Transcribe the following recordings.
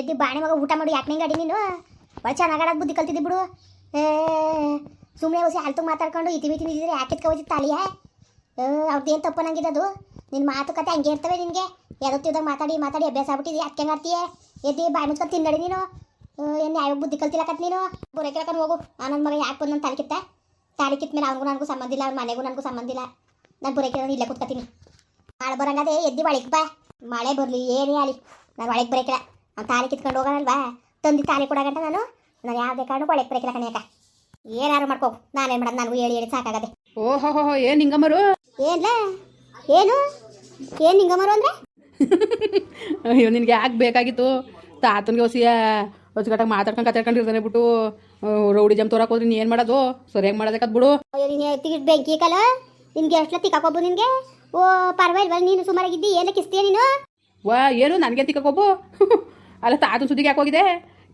ಎದ್ದಿ ಬಾಣಿ ಮಗ ಊಟ ಮಾಡಿ ಯಾಕೆ ಗಾಡಿ ನೀನು? ಭಾಳ ಚೆನ್ನಾಗಾಡೋದು ಬುದ್ಧಿ ಕಲ್ತಿದ್ದಿ ಬಿಡು. ಸುಮ್ಮನೆ ಹೊಸಿ ಹಲ್ತು ಮಾತಾಡ್ಕೊಂಡು ಇತಿ ಮಿತಿ ನಿಂತಿದ್ರೆ ಯಾಕೆ ಎತ್ಕೊಬೋದಿತ್ತು ತಾಳಿಯ ಅವ್ರದ್ದೇನು ತಪ್ಪು ಅದು ನಿನ್ನ ಮಾತುಕತೆ ಹಂಗೆ ಇರ್ತವೆ ನಿನಗೆ. ಯಾವತ್ತಿದಾಗ ಮಾತಾಡಿ ಮಾತಾಡಿ ಅಭ್ಯಾಸ ಆಗ್ಬಿಟ್ಟಿದೆ ಯಾಕೆ ಆಡ್ತೀಯ? ಎದ್ದಿ ಬಾಯಿ ಮುಚ್ಕೊಂಡು ತಿನ್ನಡಿ ನೀನು. ಏನು ಯಾವ ಬುದ್ಧಿ ಕಲ್ತಿಲ್ಲಕತ್ ನೀನು? ಬುರೆ ಕೇಳಕನ್ ಹೋಗು. ನನ್ನ ಮಗ ಯಾಕೆ ಬಂದು ನನ್ನ ತಾಲಿ ಕಿತ್ತ? ತಾಲಿ ಕಿತ್ತ ಮೇಲೆ ಅವನಿಗೂ ನನಗೂ ಸಂಬಂಧ ಇಲ್ಲ, ಅವ್ರ ಮನೆಗೂ ನನಗೂ ಸಂಬಂಧ ಇಲ್ಲ. ನಾನು ಬುರೆ ಕೇಳೋದು ಇಲ್ಲೇ ಕೂತ್ಕೊತೀನಿ. ಮಾಡ ಬರಂಗದೆ ಎದ್ದಿ ಬಾಳಿಕ ಬಾ. ಮಳೆ ಬರಲಿ, ಏನೇ ಆಗಲಿ. ನಾನು ಒಳಗೆ ಬರೋಕಿಲ್ಲ ಅವ್ನು ತಾಲಿ ಕಿತ್ಕೊಂಡು ಹೋಗೋಣಲ್ವಾ? ತಂದು ತಾಲಿ ಕೊಡಗಂಟ ನಾನು? ನಾನು ಯಾವುದೇ ಕಾರಣ ಒಳಗೆ ಬರೀಕಿಲ್ಲ ಕಣಿಯಾಕ ಏನಾರು ಮಾಡ್ಕೋ. ನಾನೇನು ಮಾಡೋದು? ನನಗೂ ಹೇಳಿ ಹೇಳಿ ಸಾಕಾಗದೆ. ಓಹೋ ಹೋ ಏನು ಹಿಂಗಮ್ಮರು ಏನ್ಲ? ಏನು? ಏನು ಹಿಂಗಮರು ಅಂದ್ರೆ? ಅಯ್ಯೋ ನಿನ್ಗೆ ಯಾಕೆ ಬೇಕಾಗಿತ್ತು? ತಾತನಿಗೆ ಹೊಸಿಯ ಹೊಸಗಟ್ಟಾಗ ಮಾತಾಡ್ಕೊಂಡು ಕತ್ತಾಡ್ಕೊಂಡು ಇರ್ತಾನೆ ಬಿಟ್ಟು ರೌಡಿ ಜಮ್ ತೋರಕ್ಕೆ ಹೋದ್ರೆ ನೀನು ಏನು ಮಾಡೋದು? ಸರಿಯಾಗಿ ಮಾಡೋದಕ್ಕದ್ ಬಿಡು ಅಯ್ಯೋ ನೀನು ತಿಗಿಟ್ ಬೆಂಕಿ ಕಲ ನಿನ್ಗೆ ಎಷ್ಟಲ ತಿಕ್ಕಾಕೊಬ್ಬು ನಿನಗೆ? ಓ ಪರವಾಗಿಲ್ವಲ್ಲ ನೀನು ಸುಮಾರಾಗಿದ್ದಿ ಏನಕ್ಕೆ ಇಸ್ತೀಯ ನೀನು? ವಾ ಏನು? ನನಗೆ ತಿಕ್ಕೊಬ್ಬು ಅಲ್ಲ ತಾತನ ಸುದ್ದಿಗೆ ಯಾಕೆ ಹೋಗಿದೆ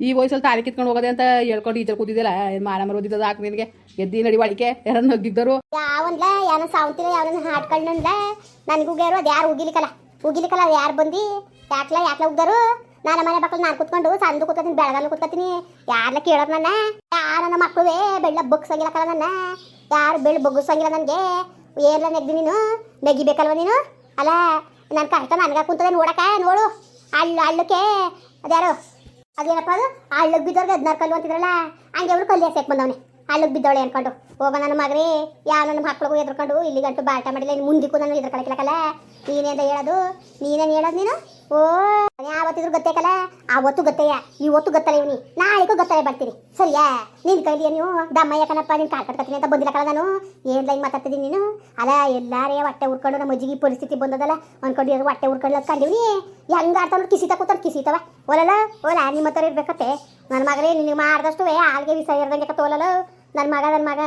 ಈ ವಯಸ್ಸಲ್ಲಿ ತಾಲಿ ಕಿತ್ಕೊಂಡು ಹೋಗೋದೆ ಅಂತ ಹೇಳ್ಕೊಂಡು ಈಜಲ್ ಕೂತಿದ್ದಿಲ್ಲ. ಮಾನ ಮರೋದಿದ್ದದ ಹಾಕಿ ನಿನಗೆ. ಎದ್ದಿ ನಡಿ ಒಳಿಕೆ ಯಾರನ್ನ ನಗ್ದಿದ್ದರು ಯಾವನ್ಲ ಯಾವನ ಸಾವಂತಿಲ್ಲ ಯಾವನ ಹಾಡ್ಕೊಂಡ್ಲ ನನಗೂ ಗ್ಯಾರು ಅದು ಯಾರು ಉಗಿಲಿಕಲ್ಲ ಉಗಿಲಿಕಲ್ಲ ಅದು ಯಾರು ಬಂದು? ಯಾಕ್ಲ ಯಾಕ್ಲ ಉಗ್ದರು? ನಾನು ಮನೆ ಮಕ್ಕಳು ನಾನು ಕುತ್ಕೊಂಡು ಸಂದು ಕೂತ್ಕೊತೀನಿ ಬೆಳಗಲ್ಲ ಕುತ್ಕೊತೀನಿ. ಯಾರ್ಲ ಕೇಳೋದು ನನ್ನ? ಯಾರ ನನ್ನ ಮಕ್ಕಳುವೇ ಬೆಳ್ಳ ಬಗ್ಸಂಗಿಲ್ಲಕಲ್ಲ ನನ್ನ. ಯಾರು ಬೆಳ್ಳ ಬಗ್ಗಿಸಂಗಿಲ್ಲ ನನಗೆ? ಏರ್ಲ ನೆಗ್ದಿ ನೀನು? ನೆಗಿಬೇಕಲ್ವ ನೀನು? ಅಲ್ಲ ನನ್ನ ಕಷ್ಟ ನನಗೆ ಕುಂತದೆ ನೋಡಕ ನೋಡು. ಅಲ್ಲ ಹಳ್ಳಕ್ಕೆ ಅದ್ಯಾರು? ಅದೇನಪ್ಪ ಅದು? ಹಳ್ಳಕ್ಕೆ ಬಿದ್ದವ್ರಿಗೆ ಹದಿನಾರು ಕಲ್ಲು ಅಂತಿದ್ರಲ್ಲ, ಹಂಗೆ ಅವರು ಕಲ್ಲಿ ಎಸೆಕ್ ಬಂದವನೆ. ಹಳ್ಳಕ್ಕೆ ಬಿದ್ದವಳೆ ಅನ್ಕೊಂಡು. ಹೋಗ ನನ್ನ ಮಗನೇ ಯಾವ ನನ್ನ ಮಕ್ಳಿಗೂ ಎದ್ರಕೊಂಡು ಇಲ್ಲಿ ಗಂಟು ಬಾಟ ಮಾಡಿಲ್ಲ, ಇನ್ನು ಮುಂದಕ್ಕೂ ನಾನು ಎದ್ರ ಕಳಕಿಲ್ಲಕಲ್ಲ ನೀನೇಂದ ಹೇಳೋದು? ನೀನೇನು ಹೇಳೋದು ನೀನು? ಓ ಯಾವತ್ತಿದ್ರು ಒತ್ತು ಆವತ್ತು ಈ ಒತ್ತು ಗೊತ್ತಲ್ಲ ಇವನಿ ನಾಳೆಗೂ ಗೊತ್ತಲ್ಲ ಬರ್ತೀನಿ. ಸರಿಯಾ? ನಿನ್ ಕೈಲಿ ನೀವು? ದಮ್ಮಯ್ಯ ಕಣಪ್ಪ, ನೀನು ಕಾಲ್ ಕಟ್ಕೊತೀನಿ ಅಂತ ಬಂದಿಲ್ಲ ನಾನು. ಏನ್ ಲೈನ್ ಮಾತಾಡ್ತಿದ್ದೀನಿ ನೀನು? ಅಲ್ಲ, ಎಲ್ಲಾರೇ ಹೊಟ್ಟೆ ಉರ್ಕೊಂಡು ನಮ್ಮ ಅಜ್ಜಿಗೆ ಪರಿಸ್ಥಿತಿ ಬಂದದಲ್ಲ. ಅನ್ಕೊಂಡಿರೋ ಹೊಟ್ಟೆ ಉರ್ಕೊಂಡು ಕಂಡಿವ್ನಿ ಹೆಂಗ ಆಡ್ತಾವ್ ಕಿಸಿತ ಕೂತಾರ ಕಿಸಿತವ. ಓಲಲ್ಲ ಓಲ ನಿಮ್ಮ ಹತ್ರ ಇರ್ಬೇಕತ್ತೆ. ನನ್ನ ಮಗನೇ ನಿನಗೆ ಮಾಡ್ದಷ್ಟು ಆಳ್ಗೆ ವಿಷ ಇರ್ದಂಗೆ ತೋಲಲ್ಲ ನನ್ನ ಮಗ ನನ್ನ ಮಗ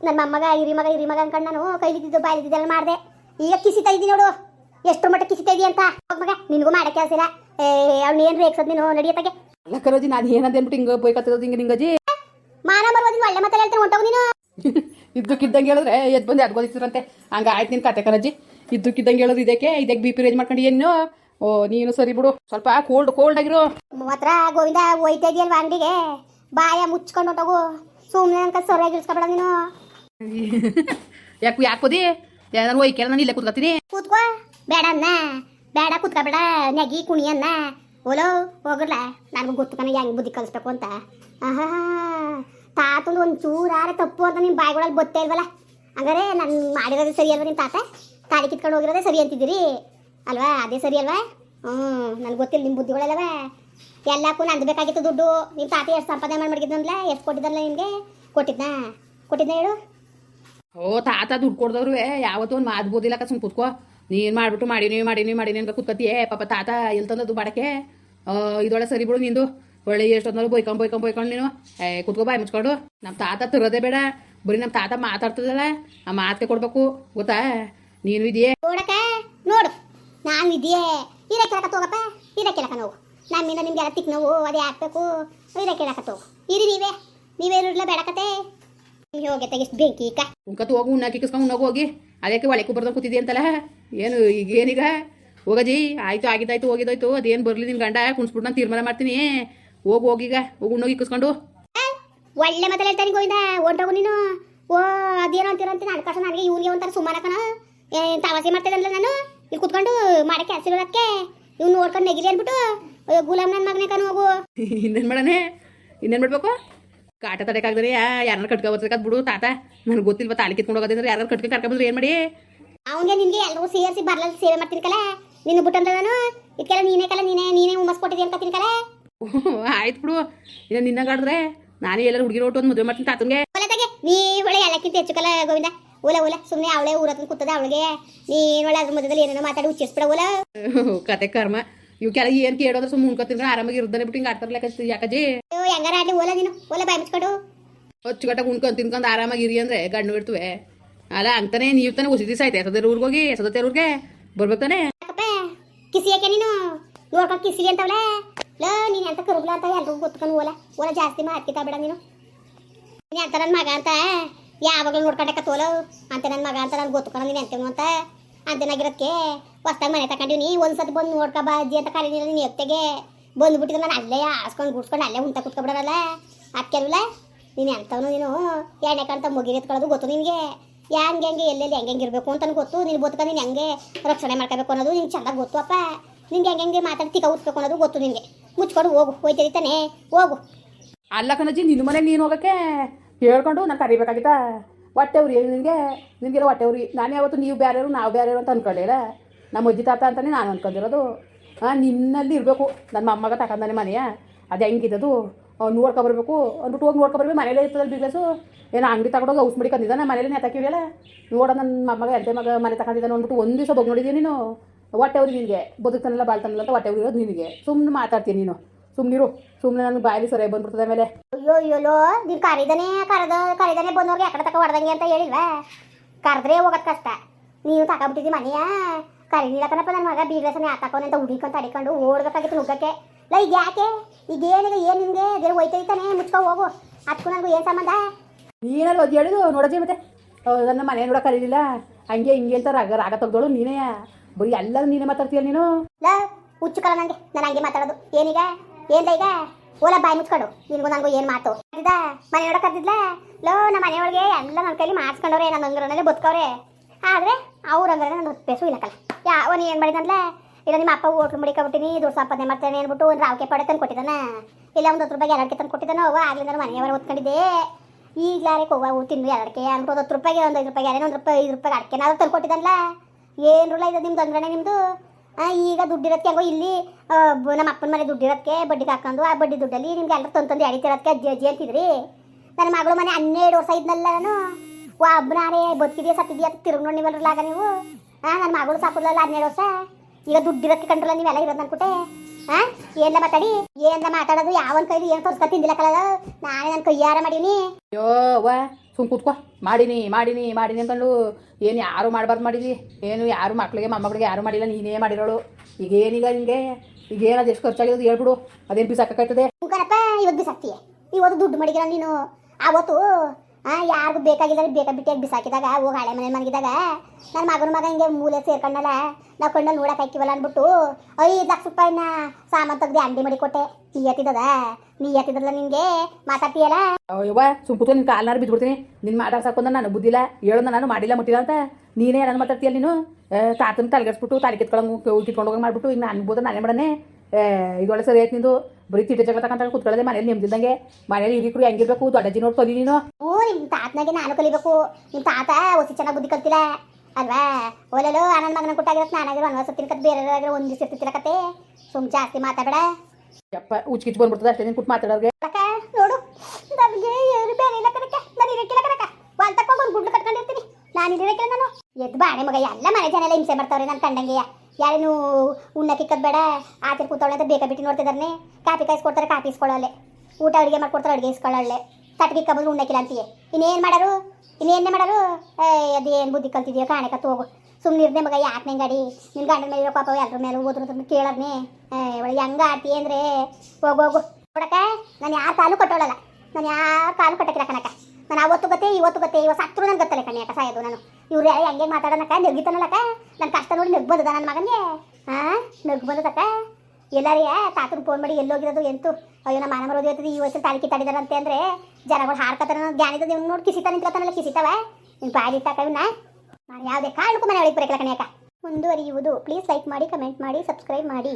ನನ್ನ ಮೊಮ್ಮಗ ಹಿರಿ ಮಗ ಹಿರಿ ಮಗ ಅನ್ಕೊಂಡು ನಾನು ಕೈಲಿದ್ದು ಬಾಯ್ಲಿದ್ದೆಲ್ಲ ಮಾಡಿದೆ. ಈಗ ಕಿಸಿತಾ ಇದ್ದೀನಿ ನೋಡು. ಎಷ್ಟು ಮಟ್ಟ ಕಿಸಿತಾ ಅಂತ? ಹೋಗ್ ಮಗ ನಿನಗೂ ಮಾಡಕ್ಕೆ ಕೆಲಸ ಇಲ್ಲ. ಏ ಅವ್ನು ಏನು ರೇಗ್ಸೋದು ನೀನು? ನಡಿಯತ್ತಾಗೆ ಅಲ್ಲ ಕರೋಜಿ ನಾನು ಏನಂತ ಅಂದ್ಬಿಟ್ಟು ಹಿಂಗೆ ಹಿಂಗ ಹಿಂಗೆ ನಿಂಗಜಿ? ಮಾನ ಬರೋದಿನ ಒಳ್ಳೆ ಮತ್ತೆ ಹೇಳ್ತೀನಿ ಹೊಂಟೋಗು ನೀನು? ಇದ್ದಕ್ಕಿದ್ದಂಗೆ ಹೇಳಿದ್ರೆ ಎದ್ದು ಬಂದು ಅಡ್ಗೋದಿಸ್ತಿರಂತೆ ಹಂಗೆ ಆಯ್ತು ನಿನ್ ಕತೆ ಕರಜ್ಜಿ ಇದ್ದಕ್ಕಿದ್ದಂಗೆ ಹೇಳೋದು ಇದಕ್ಕೆ ಇದಕ್ಕೆ ಬಿ ಪಿ ರೇಜ್ ಮಾಡ್ಕೊಂಡು ಏನು? ಓ ನೀನು ಸರಿ ಬಿಡು. ಸ್ವಲ್ಪ ಕೋಲ್ಡ್ ಕೋಲ್ಡ್ ಆಗಿರೋ. ಮಾತ್ರ ಗೋವಿಂದ ಹೋಯ್ತಾ ಇದೆಯಲ್ವಾ ಅಂಗಡಿಗೆ? ಬಾಯ ಮುಚ್ಕೊಂಡು ಹೊಂಟೋಗು. ಸುಮ್ಮನೆ ಅಂತ ಸರಿಯಾಗಿ ಇಳಿಸ್ಕೊಬೇಡ ನೀನು. ಯಾಕೆ ಯಾಕೋದಿ ಯಾರು ಹೋಯ್ಕೆ ನಾನು ಇಲ್ಲೇ ಕೂತ್ಕೊತೀನಿ. ಕೂತ್ಕೋ. ಬೇಡ ಅನ್ನ. ಬೇಡ ಕುತ್ಕೋಬೇಡ ನೆಗಿ, ಕುಣಿ ಅನ್ನ. ಓಲೋ ಹೋಗಲ್ಲ ನನಗೂ ಗೊತ್ತು ಹೆಂಗ್ ಬುದ್ಧಿ ಕಲಿಸ್ಬೇಕು ಅಂತ. ಆಹಾ. ತಾತಂದು ಒಂದು ಚೂರಾರೆ ತಪ್ಪು ಅಂತ ನಿಮ್ಮ ಬಾಯಿಗಳಲ್ಲಿ ಗೊತ್ತೇ ಇಲ್ವಲ್ಲ ಹಂಗಾರೆ ನಾನು ಮಾಡಿರೋದೇ ಸರಿ ಅಲ್ವಾ ನಿಮ್ಮ ತಾತ? ತಾಳಿ ಕಿತ್ಕೊಂಡು ಹೋಗಿರೋದೇ ಸರಿ ಅಂತಿದ್ದೀರಿ? ಅಲ್ವಾ? ಅದೇ ಸರಿ ಅಲ್ವಾ? ಹ್ಞೂ ನನಗೆ ಗೊತ್ತಿಲ್ಲ ನಿಮ್ಮ ಬುದ್ಧಿಗಳಲ್ಲವ. ಎಲ್ಲಕ್ಕೂ ನಂದು ಬೇಕಾಗಿತ್ತು ದುಡ್ಡು. ನಿಮ್ಮ ತಾತ ಎಷ್ಟು ಸಂಪಾದನೆ ಮಾಡಿ ಮಡಗಿದ್ನಲ್ಲ ಎಷ್ಟು ಕೊಟ್ಟಿದ್ದಲ್ಲ ನಿಮಗೆ? ಕೊಟ್ಟಿದ್ನಾ? ಕೊಟ್ಟಿದ್ನ ಹೇಳು. ಓ, ತಾತ ದುಡ್ಡು ಕೊಡ್ದವ್ರು ಯಾವತ್ತೂ ಒಂದು ಮಾತು ಬೋದಿಲ್ಲ ಸುಮ್ ಕೂತ್ಕೋ. ನೀನು ಮಾಡ್ಬಿಟ್ಟು ಮಾಡೀನಿ ಮಾಡೀನಿ ಮಾಡೀನಿ ಅಂತ ಕೂತ್ಕೊತೀಯೇ ಪಾಪ ತಾತ ಎಲ್ಲಿ ತಂದದ್ದು ಬಾಡಕ್ಕೆ ಇದೊಳೆ ಸರಿ ಬಿಡು ನಿಂದು. ಒಳ್ಳೆ ಎಷ್ಟೊಂದು ಬೈಕೊಂಡ್ ಬೈಕೊಂಡ್, ಬೈಕೊಂಡು ನೀನು. ಏ, ಕುತ್ಕೋ ಬಾಯ್ ಮುಚ್ಕೊಂಡು. ನಮ್ಮ ತಾತ ತರೋದೇ ಬೇಡ. ಬರೀ ನಮ್ಮ ತಾತ ಮಾತಾಡ್ತದಲ್ಲ ಆ ಮಾತೇ ಕೊಡ್ಬೇಕು. ಗೊತ್ತಾ? ನೀನು ಇದೆಯೇ? ನೋಡಕ ನೋಡು. ನಾನು ಇದೆಯೇ. ಇರ ಕೇಳಕ ಹೋಗಪ್ಪ ಇರ ಕೇಳಕ ನೋವು ನಮ್ಮಿಂದ ನಿಮ್ಗೆಲ್ಲ ತಿಕ್ ನೋವು ಅದೇ ಹಾಕ್ಬೇಕು ಇರ ಕೇಳಕ ತೋಗು. ಇರಿ ನೀವೇ. ನೀವೇ ಇರಲ್ಲ ಬೇಡಕತೆ ಹೋಗಿ ತೆಗಿಸ್ ಬೆಂಕಿ ಈಗ. ಉಂಕತ್ತು ಹೋಗು ಉಣ್ಣಾಕಿ ಕಿಸ್ಕೊಂಡು ಉಣ್ಣೋಗಿ ಹೋಗಿ. ಅದಕ್ಕೆ ಒಳಕ್ಕೆ ಬರ್ದ ಕೂತಿದ್ದೆ ಅಂತಲ್ಲ? ಏನು ಈಗ ಏನೀಗ? ಹೋಗಜಿ ಆಯ್ತು ಆಗಿದ್ದಾಯ್ತು ಹೋಗಿದ್ದಾಯ್ತು ಅದೇನು ಬರಲಿ ನಿನ್ ಗಂಡ? ಕುಣ್ಸ್ಬಿಟ್ಟು ನಾನು ತೀರ್ಮಾನ ಮಾಡ್ತೀನಿ. ಹೋಗಿ ಹೋಗೀಗ ಹೋಗಿ ಉಣ್ಣೋಗಿ ಇಕ್ಕಿಸ್ಕೊಂಡು ಒಳ್ಳೆ ಮಾತಲ್ಲ ಹೇಳ್ತಾನೆ ಗೋವಿಂದ. ಹೊಂಟೋಗು ನೀನು. ಓ ಅದೇನೋ ಅಂತೀರ ಅಂತ. ನಾನು ಕಷ್ಟ ನನಗೆ ಇವ್ನಿಗೆ ಒಂಥರ ಸುಮಾರ ಕಣ. ಏನ್ ತಾವಾಸಿ ಮಾಡ್ತಿದ್ದಲ್ಲ ನಾನು? ಇಲ್ಲಿ ಕುತ್ಕೊಂಡು ಮಾಡಕ್ಕೆ ಕೆಲಸ ಇರೋದಕ್ಕೆ. ಇವ್ನು ನೋಡ್ಕೊಂಡು ನೆಗಿಲಿ ಅಂದ್ಬಿಟ್ಟು ಗುಲಾಮ್ ನನ್ನ ಮಗನೇ ಕಣ ಹೋಗು. ಇನ್ನೇನು ಮಾಡನೆ ಇನ್ನೇನು ಮಾಡಬೇಕು? ಕಾಟ ತಡೆಕಾಗ್ದರೆ ಯಾರನ್ನ ಕಟ್ಕೊ ಬರ್ಬೇಕಾದ್ ಬಿಡು ತಾತ. ನನಗೆ ಗೊತ್ತಿಲ್ವ ತಾಳಿ ಕಿತ್ಕೊಂಡು ಹೋಗೋದಂದ್ರೆ ಯಾರು ಕಟ್ಕೊ ಕರ್ಕೊ ಬಂದ್ರೆ ಏನು ಮಾಡಿ? ಅವನಿಗೆ ನಿನ್ಗೆ ಎಲ್ಲರೂ ಸೇರಿಸಿ ಬರ್ಲಲ್ಲಿ ಸೇವೆ ಮಾಡ್ತೀನಿ ಕಲ. ನಿನ್ನ ಬಿಟ್ಟಂದ್ರೆ ನಾನು ಇದಕ್ಕೆಲ್ಲ ನೀನೇ ಕಲ ನೀನೇ ನೀನೇ ಉಮ್ಮಸ್ ಕೊಟ್ಟಿದ್ದೀನಿ ಅಂತ ತಿನ್ಕಲ ಆಯ್ತು ಬಿಡು. ಇನ್ನು ನಿನ್ನಗಾಡಿದ್ರೆ ನಾನೇ ಎಲ್ಲರೂ ಹುಡುಗಿ ಒಟ್ಟು ಒಂದು ಮದುವೆ ಮಾಡ್ತೀನಿ ತಾತಂಗೆ. ನೀ ಒಳ್ಳೆ ಎಲ್ಲಕ್ಕಿಂತ ಹೆಚ್ಚು ಕಲ ಗೋವಿಂದ. ಓಲ ಓಲ ಸುಮ್ಮನೆ ಅವಳೇ ಊರ ಹತ್ರ ಕೂತದ ಅವಳಿಗೆ. ನೀನ್ ಒಳ್ಳೆ ಅದ್ರ ಮಧ್ಯದಲ್ಲಿ ಏನೇನೋ ಮಾತಾಡಿ ಉಚ್ಚಿಸ್ಬಿಡ ಓಲ ಕತೆ ಕರ್ಮ. ಇವಕ್ಕೆಲ್ಲ ಏನು ಕೇಳೋದ್ರ ಸುಮ್ಮನೆ ಉಣ್ಕೊತೀನಿ ಆರಾಮಾಗಿ ಇರ್ದಾನೆ ಬಿಟ್ಟು ಹಿಂಗೆ ಆಡ್ತಾರಲ್ಲ ಯಾಕೆ ಯಾಕಜ್ಜಿ ಅಯ್ಯೋ ಹೆಂಗಾರ ಆಡ್ಲಿ ಓಲ ನೀನು ಓಲ ಬಾಯ್ ಮುಚ್ಕೊಂಡು. ಅಚ್ಚುಕಟ್ಟಾಗಿ ಉಣ್ಕೊಂಡು ತಿನ್ಕೊಂಡು ಆರಾಮಾಗಿ ಇರಿ ಅಂದ್ರೆ ಗಂಡು ಇರ್ತವೆ. ಅಲ್ಲ ಅಂತಾನೆ ನೀವು ತಾನೆ ಉಸಿ ದಿವಸ ಆಯ್ತು ಎಸದ್ರ ಊರಿಗೆ ಹೋಗಿ ಎಸದತ್ತೆ ಊರಿಗೆ ಬರ್ಬೇಕು ತಾನೆ? ಕಿಸಿ ಯಾಕೆ ನೀನು? ನೋಡ್ಕೊಂಡು ಕಿಸಿ ಅಂತವಳೆ. ಲೋ ನೀನ್ ಅಂತ ಕರುಗ್ಲ ಅಂತ ಎಲ್ರಿಗೂ ಗೊತ್ಕೊಂಡು ಓಲ ಓಲ ಜಾಸ್ತಿ ಮಾರ್ಕಿತ ಬಿಡ ನೀನು. ನೀನ್ ಅಂತ ನನ್ನ ಮಗ ಅಂತ ಯಾವಾಗಲೂ ನೋಡ್ಕೊಂಡೆ ತೋಲ ಅಂತ ನನ್ನ ಮಗ ಅಂತ ನನ್ಗೆ ಗೊತ್ಕೊಂಡು ನೀನು ಅಂತೇನು ಅಂತ. ಅಂತನಾಗಿರೋದಕ್ಕೆ ಹೊಸ್ದಾಗ ಮನೆ ತಗೊಂಡಿವ್ನಿ ಒಂದ್ಸತಿ ಬಂದು ನೋಡ್ಕೊ ಬಾ ಅಜ್ಜಿ ಅಂತ ಕರೀನಿಲ್ಲ ನೀನು ಎತ್ತೆಗೆ. ಬಂದ್ಬಿಟ್ಟಿದ್ರೆ ನಾನು ಅಲ್ಲೇ ಆಸ್ಕೊಂಡು ಗುಡ್ಸ್ಕೊಂಡು ಅಲ್ಲೇ ಉಂಟ ಕುತ್ಕೊಬಿಡೋರಲ್ಲ. ಅದಕ್ಕೆಲ್ಲ ನೀನು ಎಂಥವನು ನೀನು. ಎಣ್ಣೆ ಕಾಣ್ತಾ ಮುಗಿರಿ ಎತ್ಕೊಳ್ಳೋದು ಗೊತ್ತು ನಿನಗೆ. ಹೆಂಗೆ ಹೆಂಗೆ, ಎಲ್ಲೆಲ್ಲಿ ಹೆಂಗೆ ಇರಬೇಕು ಅಂತ ಗೊತ್ತು. ನೀನು ಬದುಕ ನೀನು ಹೆಂಗೆ ರಕ್ಷಣೆ ಮಾಡ್ಕೋಬೇಕು ಅನ್ನೋದು ನಿಂಗೆ ಚೆನ್ನಾಗಿ ಗೊತ್ತು ಅಪ್ಪ. ನಿಂಗೆ ಹೆಂಗೆ ಹೆಂಗೆ ಮಾತಾಡಿ ತಿಕ್ಕ ಅನ್ನೋದು ಗೊತ್ತು ನಿನಗೆ. ಮುಚ್ಕೊಂಡು ಹೋಗು ಹೋಯ್ತೈತಿ ತಾನೆ. ಹೋಗು. ಅಲ್ಲ ಕಣಜ್ಜಿ, ನಿನ್ನ ಮನೆ ನೀನು ಹೋಗೋಕ್ಕೆ ಹೇಳ್ಕೊಂಡು ನಾನು ಕರಿಬೇಕಾಗಿತ್ತ? ಹೊಟ್ಟೆ ಉರಿ ನಿನಗೆ, ನಿನಗೆಲ್ಲ ಹೊಟ್ಟೆ ಉರಿ ನಾನು ಯಾವತ್ತು ನೀವು ಬೇರೆಯವರು ನಾವು ಬೇರೆಯವರು ಅಂತ ಅನ್ಕೊಳ್ಳಿಲ್ಲ ನಮ್ಮ ಅಜ್ಜಿ ತಾತ ಅಂತಲೇ ನಾನು ಅನ್ಕೊಂಡಿರೋದು. ಹಾಂ ನಿನ್ನಲ್ಲಿ ಇರಬೇಕು, ನನ್ನ ಮೊಮ್ಮಗ ತಗೊಂಡಾನೆ ಮನೆಯ, ಅದು ಹೆಂಗಿದ್ದದು ನೋಡ್ಕೊಬರ್ಬೇಕು ಅಂದ್ಬಿಟ್ಟು ಹೋಗಿ ನೋಡ್ಕೊಬರ್ಬೇಕು ಮನೇಲೇ ಇರ್ತದಲ್ಲ ಬಿಗ್ಲೆಸು ಏನೋ ಅಂಗಡಿ ತಗೊಂಡೋಗಿ ಔಸ್ ಮಾಡಿ ಕಂದಿದ್ದಾನೆ ಮನೇಲಿ ನೆತಾಕಿರಲ್ಲ ನೋಡೋ ನನ್ನ ಮೊಮ್ಮಗ ಎಂತೆ ಮಗ ಮನೆ ತಗೊಂಡಿದ್ದಾನೆ ಅಂದ್ಬಿಟ್ಟು ಒಂದು ದಿವಸ ಹೋಗಿ ನೋಡಿದ್ದೀನಿ ನೀನು? ಹೊಟ್ಟೆ ಅವ್ರಿಗೆ ನಿನಗೆ, ಬದುಕ್ತಾನಲ್ಲ, ಬಾಳ್ತಾನಲ್ಲ ಅಂತ ಹೊಟ್ಟೆ ಅವ್ರಿಗೆ ಇರೋದು ನಿನಗೆ. ಸುಮ್ಮನೆ ಮಾತಾಡ್ತೀನಿ ನೀನು. ಸುಮ್ಮನಿರು ಸುಮ್ಮನೆ ನನಗೆ ಬಾಯಲ್ಲಿ ಸರಿಯಾಗಿ ಬಂದ್ಬಿಡ್ತದೆ ಆಮೇಲೆ. ಅಯ್ಯೋ ಅಯ್ಯೋಲೋ ನೀನ್ ಕರಿದಾನೆ ಕರೆದ ಕರಿದಾನೆ ಬಂದವ್ರಿಗೆ ಯಾಕಡೆ ತಕ ಹೊಡೆದಂಗೆ ಅಂತ ಹೇಳಿಲ್ವಾ? ಕರೆದ್ರೆ ಹೋಗೋದು ಕಷ್ಟ. ನೀವು ತಗೊಂಬಿಟ್ಟಿದ್ದಿ ಮನೆಯ? ಕರೀಲಿಲ್ಲ ಕಣಪ್ಪ ನನ್ನ ಮಗ ಬೀಗ್ರಸನೆ ಹಾಕೋನೆ ಅಂತ ಹುಡುಕೊಂಡು ತಡಿಕೊಂಡು ಓಡ್ಬೇಕಾಗಿತ್ತು ನುಗ್ಗಕ್ಕೆ. ಲೈ ಈಗ ಯಾಕೆ? ಈಗ ಏನಿದೆ ಏನು ನಿಮ್ಗೆ ದೇವ್ರು ಹೋಯ್ತೈತಾನೆ ಮುಚ್ಕೊ ಹೋಗು. ಅದಕ್ಕೂ ನನಗೂ ಏನು ಸಂಬಂಧ? ನೀನಲ್ಲಿ ಒದ್ದು ಹೇಳಿದು ನೋಡೋದೇ ಮತ್ತೆ. ನನ್ನ ಮನೆ ನೋಡ ಕರೀಲಿಲ್ಲ. ಹಂಗೆ ಹಿಂಗೆ ಅಂತ ರಾಗ ರಾಗ ತೆಗ್ದೋಳು ನೀನೇ. ಬರೀ ಎಲ್ಲ ನೀನೇ ಮಾತಾಡ್ತೀಯ ನೀನು? ಲ ಕಲ ನನಗೆ ನಾನು ಹಂಗೆ ಮಾತಾಡೋದು. ಏನೀಗ? ಏನ್ಲ ಈಗ? ಓಲ ಬಾಯಿ ಮುಚ್ಕೊಂಡು. ನಿನ್ಗೂ ನನಗೂ ಏನು ಮಾತು? ಕರ್ದಿದ್ದ ಮನೆ ನೋಡ ಕರ್ದಿದ್ಲ ಲೋ ನಮ್ಮ ಮನೆಯೊಳಗೆ ಎಲ್ಲ ನನ್ನ ಕೈಲಿ ಮಾಡಿಸ್ಕೊಂಡವ್ರೆ ನನ್ನ ಅಂಗರನಲ್ಲೇ ಬದುಕವ್ರೆ. ಆದ್ರೆ ಅವ್ರ ಅಂದ್ರೆ ನನ್ನ ಹೊತ್ಪೇಸು ಇಲ್ಲಕಲ್ಲ. ಕಲ ಯಾವ ಏನು ಮಾಡಿದಂದ್ಲ ಇಲ್ಲ ನಿಮ್ಮ ಅಪ್ಪ ಓಟ್ಲು ಮಡಿಕೊಬಿಟ್ಟಿನಿ ದುಡ್ಡು ಸಂಪಾದನೆ ಮಾಡ್ತೇನೆ ಅಂದ್ಬಿಟ್ಟು ಒಂದು ರಾವಕೆ ಪಡೆ ತಂದು ಕೊಟ್ಟಿದ್ದಾನ. ಇಲ್ಲ ಒಂದು ಹತ್ತು ರೂಪಾಯಿ ಎರಡಕ್ಕೆ ತಂದು ಕೊಟ್ಟಿದ್ದಾನ ಅವ ಆಗ್ಲಿಂದ ನಾನು ಮನೆಯವರು ಓದ್ಕೊಂಡಿದ್ದೆ ಈಗ್ಲಾರೆ ಹೋಗ ಹೂ ತಿನ್ನು ಎರಡಕ್ಕೆ ಅಂದ್ಬಿಟ್ಟು ಹತ್ತು ರೂಪಾಯಿಗೆ ಒಂದು ಐದು ರೂಪಾಯಿಗೆ ಒಂದು ರೂಪಾಯಿ ಐದು ರೂಪಾಯಿಗೆ ನಾವು ತಂದು ಕೊಟ್ಟಿದ್ದಾನಲ್ಲ ಏನು ರೂಲ ಇದೆ ನಿಮ್ದು ಅಂದ್ರೆ ನಿಮ್ಮದು ಆ, ಈಗ ದುಡ್ಡಿರೋದಕ್ಕೆ ಹೆಂಗೋ ಇಲ್ಲಿ ನಮ್ಮ ಅಪ್ಪನ ಮನೆ ದುಡ್ಡಿರೋದಕ್ಕೆ ಬಡ್ಡಿಗೆ ಹಾಕೊಂಡು, ಆ ಬಡ್ಡಿ ದುಡ್ಡಲ್ಲಿ ನಿಮ್ಗೆ ಎಲ್ಲರೂ ತಂದು ಎಡಿತಿರೋದಕ್ಕೆ ಅಜ್ಜಿ ಅಜ್ಜಿ ಅಂತಿದ್ರಿ. ನನ್ನ ಮಗಳು ಮನೆ ಹನ್ನೆರಡು ವರ್ಷ ಇದ್ನಲ್ಲ ನಾನು. ಒಬ್ಬನಾರೇ ಬದುಕಿದೆಯಾ, ಸತ್ತಿದೆಯಾ ಅಂತ ತಿರುಗಿ ನೋಡಿ ನೀವಲ್ಲಾಗ ನೀವು. ಹಾಂ ನನ್ನ ಮಗಳು ಸಾಕಿದ್ಲಲ್ಲ ಹನ್ನೆರಡು ವರ್ಷ. ಈಗ ದುಡ್ಡಿರೋದಕ್ಕೆ ಕಂಡ್ರಲ್ಲ ನೀವೆಲ್ಲ ಇರೋದು ಅನ್ಕೊಟ್ಟೆ ಹಾಂ ಏನ್ಲ ಮಾತಾಡಿ? ಏನ್ಲ ಮಾತಾಡೋದು? ಯಾವ ಕೈಲಿ ಏನು ತೋರಿಸ್ಕೊ ತಿಂದಿಲ್ಲ ನಾನೇ ನನ್ನ ಕೈಯಾರ ಮಾಡೀನಿ. ವ ಸುಮ್ ಕೂತ್ಕೊ. ಮಾಡಿನಿ ಮಾಡಿನಿ ಮಾಡಿನಿ ಅಂತಂದು ಏನು ಯಾರು ಮಾಡಬಾರ್ದು ಮಾಡಿದಿ? ಏನು ಯಾರು ಮಕ್ಳಿಗೆ ಮೊಮ್ಮಗಳಿಗೆ ಯಾರು ಮಾಡಿಲ್ಲ? ನೀನೇ ಮಾಡಿರೋಳು. ಈಗ ಏನೀಗ ನಿನಗೆ ಈಗ ಏನದು ಎಷ್ಟು ಖರ್ಚಾಗಿರೋದು ಹೇಳ್ಬಿಡು. ಅದೇನು ಬಿಸಾಕಾಯ್ತದೆ ಇವತ್ತು ಬಿಸಾಕ್ತೀಯ? ಇವತ್ತು ದುಡ್ಡು ಮಾಡಿದಿರ ನೀನು ಅವತ್ತು ಆ ಯಾರಿಗೂ ಬೇಕಾಗಿಲ್ಲ ಬೇಕಾ ಬಿಸಾಕಿದಾಗ, ಹೋಗಿ ಹಳೆ ಮನೆ ಮನಗಿದಾಗ ನನ್ನ ಮಗನ ಮಗ ಹಿಂಗೆ ಮೂಲೆ ಸೇರ್ಕೊಂಡಲ್ಲ, ನಾವು ಕಣ್ಣಲ್ಲಿ ನೋಡಕ್ಕೆ ಹಾಕಿವಲ್ಲ ಅಂದ್ಬಿಟ್ಟು ಐದು ಲಕ್ಷ ರೂಪಾಯಿನ ಸಾಮಾನು ತೆಗ್ದು ಅಂಗಡಿ ಮಾಡಿ ಕೊಟ್ಟೆ, ನೀ ಎತ್ತಿದದ? ನೀ ಎತ್ತಿದ್ರಲ್ಲ ನಿನಗೆ ಮಾತಾಡ್ತೀಯಲ್ಲ? ಅಯ್ಯವ್ವ ಕೂತ್ಕೊಂಡು ನಿನ್ನ ಕಾಲ್ನಾರು ಬಿದ್ದುಬಿಡ್ತೀನಿ ನಿನ್ನ ಮಾತಾಡ್ಸಕ್ಕೊಂದ ನಾನು ಬುದ್ಧಿಲ್ಲ, ಹೇಳೋದು ನಾನು ಮಾಡಿಲ್ಲ, ಮುಟ್ಟಿಲ್ಲ ಅಂತ. ನೀನೇ ನಾನು ಮಾತಾಡ್ತೀಯ ನೀನು? ತಾತನ ತಲೆಗೆಡ್ಸ್ಬಿಟ್ಟು ತಾಲಿ ಕಿತ್ಕೊಳ್ಳಂಗೆ ಕಿತ್ಕೊಂಡು ಹೋಗಿ ಮಾಡ್ಬಿಟ್ಟು ಈಗ ನಾನು ಬೋದ ನಾನೇ ಮಾಡನೆ ಇದೊಳ್ಳೆ ಸರಿ ಆಯ್ತು ನಿಂದು? ಬರೀ ತಿಟ್ಟ ಜಗಳ ತಗೊಂಡ್ರೆ ಕೂತ್ಕೊಳ್ಳದೆ ಮನೇಲಿ ನೆಮ್ಮದಿಲ್ದಂಗೆ ಮನೇಲಿ ಹಿರಿಕರು ಹೆಂಗಿರ್ಬೇಕು ದೊಡ್ಡಜ್ಜಿ ನೋಡಿ ಕಲಿ ನೀನು. ಓ ನಿಮ್ಮ ತಾತನಾಗೆ ನಾನು ಕಲಿಬೇಕು. ನಿಮ್ ತಾತ ಹೊಸಿ ಚೆನ್ನಾಗಿ ಬುದ್ಧಿ ಕಲ್ತಿಲ್ಲ. ಅಲ್ವಾ? ಓಲಲು ಅನ್ನ ಮಗನ ಕೊಟ್ಟಾಗಿರತ್ತೆ ನಾನಾಗಿರೋ ಅನ್ವಸತ್ತಿನ ಕತ್ ಬೇರೆ ಒಂದು ದಿವಸ ಕತೆ ಸುಮ್ ಜಾಸ್ತಿ ಮಾತಾಡ ಯಪ್ಪ ಉಚ್ಕಿಚ್ ಬಂದ್ಬಿಡ್ತದೆ ಅಷ್ಟೇ ನೀನು ಕುಟ್ ಮಾತಾಡೋರಿಗೆ. ಅಕ್ಕ ನೋಡು. ನಮಗೆ ಏನು ಬೇರೆ ಇಲ್ಲ ಕಡಕ ನಾನು ಇರಕ್ಕಿಲ್ಲ ಕಣಕ್ಕ. ವಾಲ್ತಕ್ಕ ಒಂದು ಗುಡ್ಲು ಕಟ್ಕೊಂಡಿರ್ತೀನಿ. ನಾನು ಇರಕ್ಕಿಲ್ಲ ನಾನು. ಎದ್ದು ಬಾಣೆ ಮಗ ಎಲ್ಲ ಮನೆ ಜನ ಎಲ್ಲ ಹಿಂಸೆ ಮಾಡ್ತಾವ್ರೆ ನಾನು ಕಂಡಂಗೆ ಯಾರೇನು ಉಣ್ಣಕ್ಕಿಕ್ಕದ್ ಬೇಡ ಆಚೆ ಕೂತವಳೆ ಅಂತ ಬೇಕಾ ಬಿಟ್ಟು ಕಾಪಿ ಕಾಯಿಸ್ಕೊಡ್ತಾರೆ, ಕಾಫಿ ಇಸ್ಕೊಳ್ಳೋಳೆ. ಊಟ ಅಡುಗೆ ಮಾಡ್ಕೊಡ್ತಾರೆ, ಅಡುಗೆ ಇಸ್ಕೊಳ್ಳೋಳೆ. ತಟ್ಟಿಗೆ ಕಬ್ಬಲು ಉಣ್ಣಕ್ಕಿಲ್ಲ ಅಂತೀಯ. ಇನ್ನೇನು ಮಾಡೋರು? ಇನ್ನೇನೇ ಮಾಡೋರು? ಅದೇನು ಬುದ್ಧಿ ಕಲ್ತಿದ್ಯೋ ಕಾಣೆ ಕತ್ತು ಹೋಗು. ಸುಮ್ಮನೆ ಇರ್ದೆ ಮಗ ಯಾಕೆ ಗಾಡಿ ನಿನ್ನ ಗಂಡನ ಮೇಲೆ ಪಾಪ ಎಲ್ಲರ ಮೇಲೆ ಓದ್ರು ಕೇಳದ್ನೆ. ಒಳಗೆ ಹೆಂಗ ಆಡ್ತಿ ಅಂದರೆ ಹೋಗು ಹೋಗು. ನೋಡಕ್ಕ, ನಾನು ಯಾರ ಕಾಲು ಕಟ್ಟೋಳಲ್ಲ. ನಾನು ಯಾರ ಕಾಲು ಕಟ್ಟಕ್ಕಿಲ್ಲ ಕಣಕ್ಕ. ನಾನು ಅವತ್ತು ಗೊತ್ತೇ ಇವತ್ತು ಗೊತ್ತೇ ಇವತ್ತು ಸತ್ರು ನನಗೆ ಗೊತ್ತಲ್ಲ ಕಣ್ಣಿ ಯಾಕೆ ಸಾಯೋದು ನಾನು. ಇವ್ರು ಹಂಗೆ ಮಾತಾಡೋಣಕ್ಕ? ನೆಗ್ಗಿತಾನಲ್ಲಕ್ಕ ನನ್ನ ಕಷ್ಟ ನೋಡಿ ನಗ್ ಬಂದದ ನನ್ನ ಮಗನಿಗೆ? ಹಾಂ ನಗ್ ಬಂದದಕ್ಕ ಎಲ್ಲಾರಿಯ ತಾತನ ಫೋನ್ ಮಾಡಿ ಎಲ್ಲೋಗಿರೋದು ಎಂತು? ಅಯ್ಯೋ, ನಮ್ಮ ಮಾನ ಮರೋದು ಈ ವಯಸ್ಸಲ್ಲಿ ತಾಳಿ ತಡಿದಾರಂತೆ ಅಂದ್ರೆ ಜನಗಳು ಹಾಡ್ಕತಾರ ಜ್ಞಾನಿದ ನೀವು ನೋಡಿ ಕಿಸಿತಾ ನಿಂತ್ಕೊತಾನಲ್ಲ, ಕಿಸಿತಾವ? ನಿನ್ ಬಾಯಿ ಇಟ್ಟಾಕವನ್ನ ನಾನು ಯಾವುದೇ ಕಾರಣಕ್ಕೂ ಮನೆ ಒಳಗೆ ಬರಕಲ್ಲ ಕಣ್ಯಾಕ ಮುಂದುವರಿಯುವುದು. ಪ್ಲೀಸ್ ಲೈಕ್ ಮಾಡಿ ಕಮೆಂಟ್ ಮಾಡಿ ಸಬ್ಸ್ಕ್ರೈಬ್ ಮಾಡಿ.